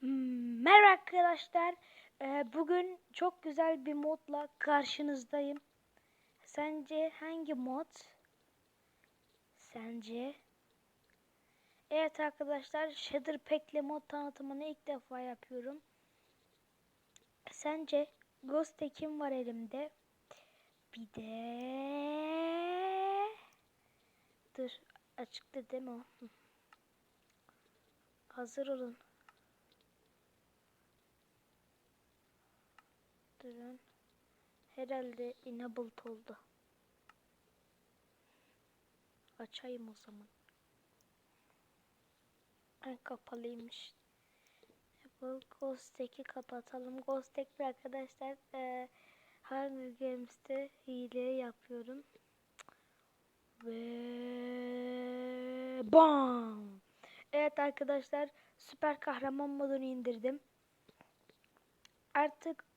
Hmm, Merhaba arkadaşlar. Ee, bugün çok güzel bir modla karşınızdayım. Sence hangi mod? Sence? Evet arkadaşlar, Shader Pack'le mod tanıtımını ilk defa yapıyorum. Sence Ghost Tekim var elimde. Bir de Dur, açıkta değil mi o? Hazır olun. Durun. Herhalde enabled oldu. Açayım o zaman. En kapalıymış. Bu Ghost'teki kapatalım. Ghost'teki arkadaşlar e, Hunger Games'te hile yapıyorum. Ve bam! Evet arkadaşlar süper kahraman modunu indirdim. Artık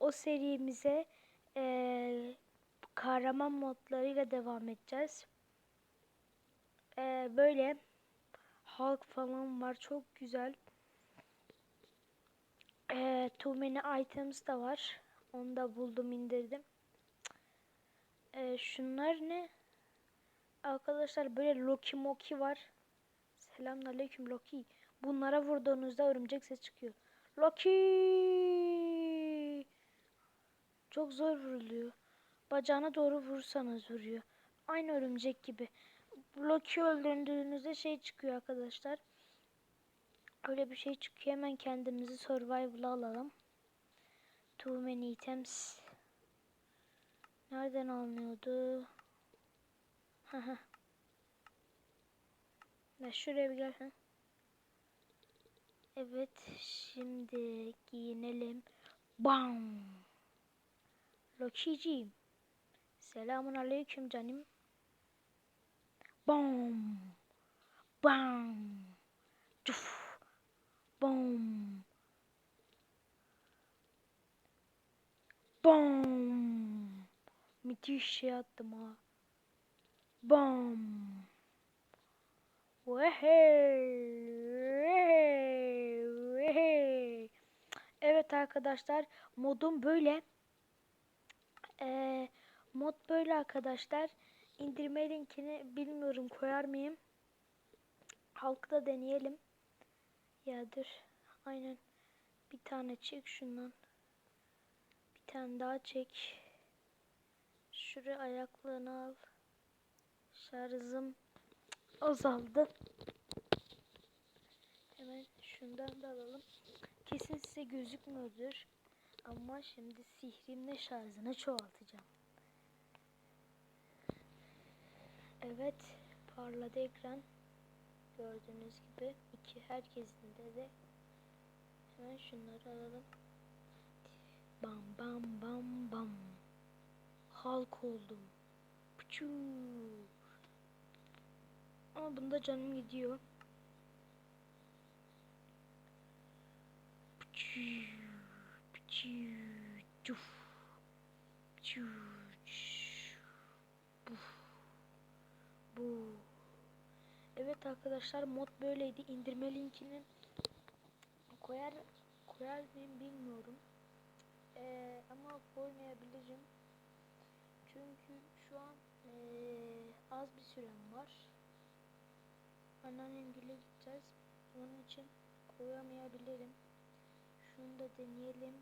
o serimize eee, kahraman modlarıyla devam edeceğiz. Eee, böyle Hulk falan var çok güzel. Eee too many items da var. Onu da buldum indirdim. Eee, şunlar ne? Arkadaşlar böyle Loki Moki var. Selamünaleyküm Loki. Bunlara vurduğunuzda örümcek ses çıkıyor. Loki! Çok zor vuruluyor. Bacağına doğru vursanız vuruyor. Aynı örümcek gibi. Loki öldürdüğünüzde şey çıkıyor arkadaşlar. Öyle bir şey çıkıyor. Hemen kendimizi survival'a alalım. Too many items. Nereden alınıyordu? Ya şuraya bir gel. Evet, şimdi giyinelim. Bam. Lokiciğim. Selamun aleyküm canım. Bam. Bam. Cuf. Bam. Bam. Müthiş şey attım ha. Vehey, vehey. Evet arkadaşlar modum böyle. Mod böyle arkadaşlar. İndirme linkini bilmiyorum koyar mıyım? Halkta deneyelim. Ya dur. Aynen. Bir tane çek şundan. Bir tane daha çek. Şuraya ayaklığını al. Şarjım azaldı. Hemen şundan da alalım. Kesin size gözükmüyordur. Ama şimdi sihrimle şarjını çoğaltacağım. Evet, parladı ekran. Gördüğünüz gibi iki herkesin de de hemen şunları alalım. Bam bam bam bam. Halk oldum. Pıçuu. Ama bunda canım gidiyor. Pıçuu, pıçuu, cuf, pıçuu, Evet arkadaşlar mod böyleydi. İndirme linkini koyar koyar mıyım bilmiyorum. Ee, ama koymayabilirim. Çünkü şu an ee, az bir sürem var. Anneannemgile gideceğiz. Onun için koyamayabilirim. Şunu da deneyelim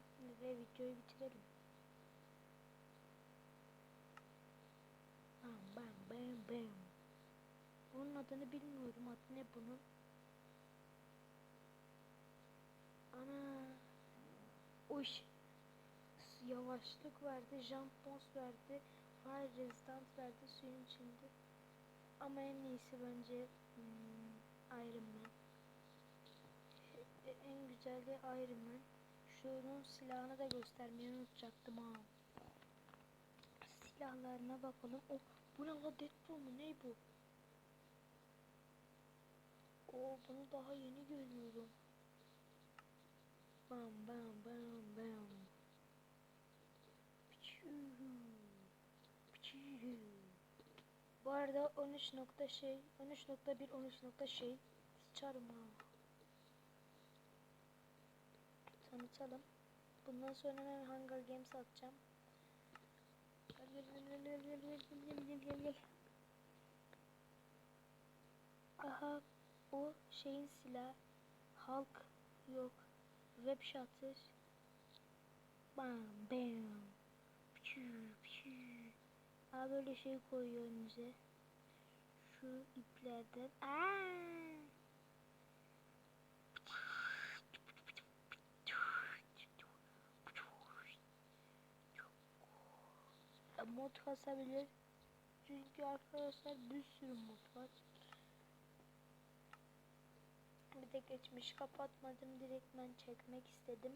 ve videoyu bitirelim. Bam bam bam bam. Bunun adını bilmiyorum. Adı ne bunun? Ana. Uy. Yavaşlık verdi. Jump boost verdi. Fire resistance verdi suyun içinde. Ama en iyisi bence hmm, Iron Man. E, En güzeli Iron Man. Şunun silahını da göstermeyi unutacaktım ha. Silahlarına bakalım. Oh, bu ne la Deadpool mu? Ne bu? Oo, bunu daha yeni görüyorum. Bam bam bam bam. Piçuu. Piçuu. Bu arada 13 nokta şey, 13.1, 13 nokta şey sıçarım ha. tanıtalım. Bundan sonra ben Hunger Games atacağım. Gel gel gel gel gel gel gel gel gel gel. Aha bu şeyin silah. Halk yok. Web shutter. Bam bam. Pşü pşü. Aa böyle şey koyuyor önünüze. Şu iplerden. Aa! Mod kasabilir. Çünkü arkadaşlar bir sürü mod var. De geçmiş kapatmadım. Direkt ben çekmek istedim.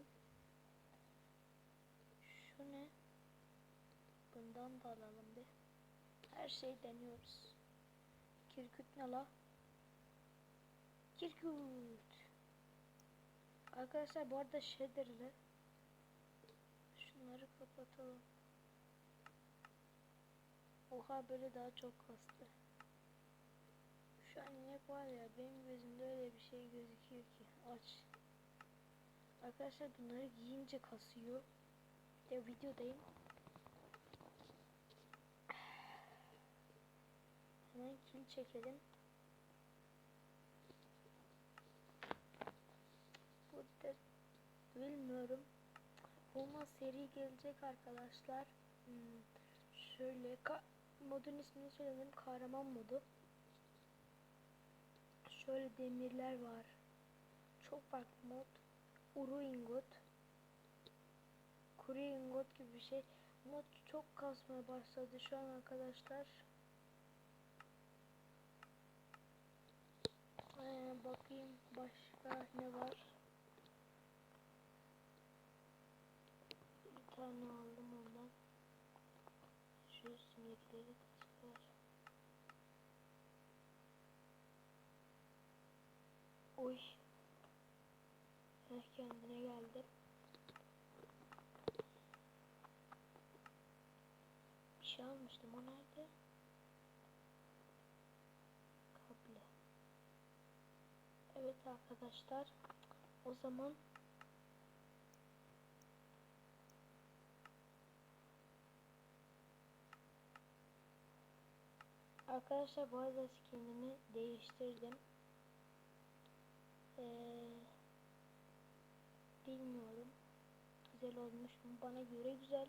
Şu ne? Bundan da alalım bir. Her şey deniyoruz. Kirküt ne la? Kirküt. Arkadaşlar bu arada shader'lı. Şunları kapatalım. Oha böyle daha çok kastı. An inek var ya benim gözümde öyle bir şey gözüküyor ki aç. Arkadaşlar bunları giyince kasıyor. De videodayım. Hemen kill çekelim. Burada bilmiyorum. Roma seri gelecek arkadaşlar. Hmm, şöyle modun ismini söyledim. Kahraman modu. Şöyle demirler var. Çok farklı mod. Uru ingot. Kuru ingot gibi bir şey. Mod çok kasmaya başladı şu an arkadaşlar. Ee, bakayım başka ne var. Bir tane aldım ondan. Şu üstündekileri Oy. Heh, kendine geldi. Bir şey almıştım o nerede? Kable. Evet arkadaşlar. O zaman Arkadaşlar bu arada skinimi değiştirdim. Ee, bilmiyorum. Güzel olmuş mu? Bana göre güzel.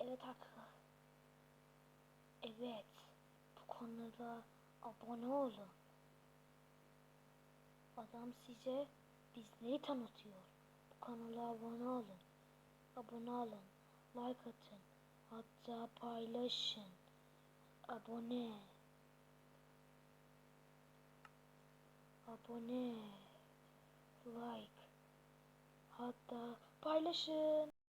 Evet arkadaşlar. Evet. Bu konuda abone olun. Adam size bizleri tanıtıyor. Bu kanala abone olun. Abone olun. Like atın. Hatta paylaşın. Abone. Abone. Like. Hatta paylaşın.